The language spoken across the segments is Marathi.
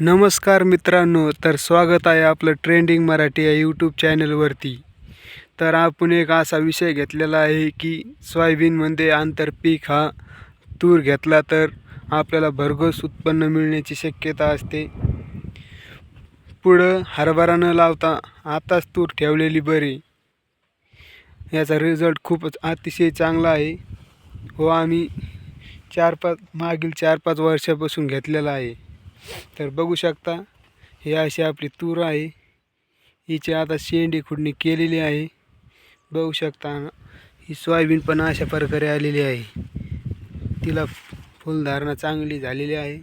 नमस्कार मित्रांनो तर स्वागत आहे आपलं ट्रेंडिंग मराठी या यूट्यूब चॅनलवरती तर आपण एक असा विषय घेतलेला आहे की सोयाबीनमध्ये आंतरपीक हा तूर घेतला तर आपल्याला भरघोस उत्पन्न मिळण्याची शक्यता असते. पुढं हरभरा न लावता आताच तूर ठेवलेली बरी. याचा रिझल्ट खूपच अतिशय चांगला आहे. व आम्ही चार पाच मागील चार पाच वर्षापासून घेतलेला आहे. तर बघू शकता हे अशी आपली तूर आहे. हिची आता शेंडी खुडणी केलेली आहे. बघू शकता ही सोयाबीन पण अशा प्रकारे आलेली आहे. तिला फुलधारणा चांगली झालेली आहे.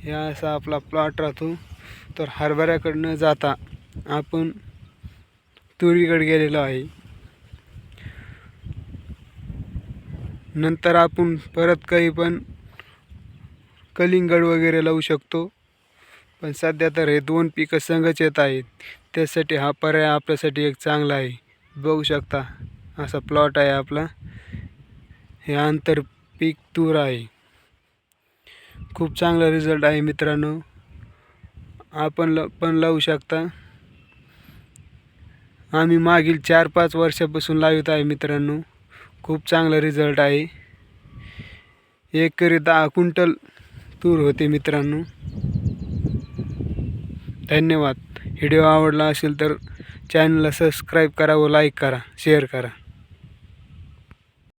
हे असा आपला प्लॉट राहतो. तर हरभऱ्याकडनं जाता आपण तुरीकडे गेलेलो आहे. नंतर आपण परत काही पण कलिंगड वगैरे लावू शकतो. पण सध्या तर हे दोन पिकं संगच येत आहेत. त्यासाठी हा पर्याय आपल्यासाठी एक चांगला आहे. बघू शकता असा प्लॉट आहे आपला. हे आंतरपीक तूर आहे. खूप चांगला रिझल्ट आहे मित्रांनो. आपण ल पण लावू शकता. आम्ही मागील चार पाच वर्षापासून लावित आहे मित्रांनो. खूप चांगला रिझल्ट आहे. एकरी दहा क्विंटल तूर होते मित्रांनो. धन्यवाद. व्हिडिओ आवडला असेल तर चॅनलला सबस्क्राईब करा व लाईक करा शेअर करा.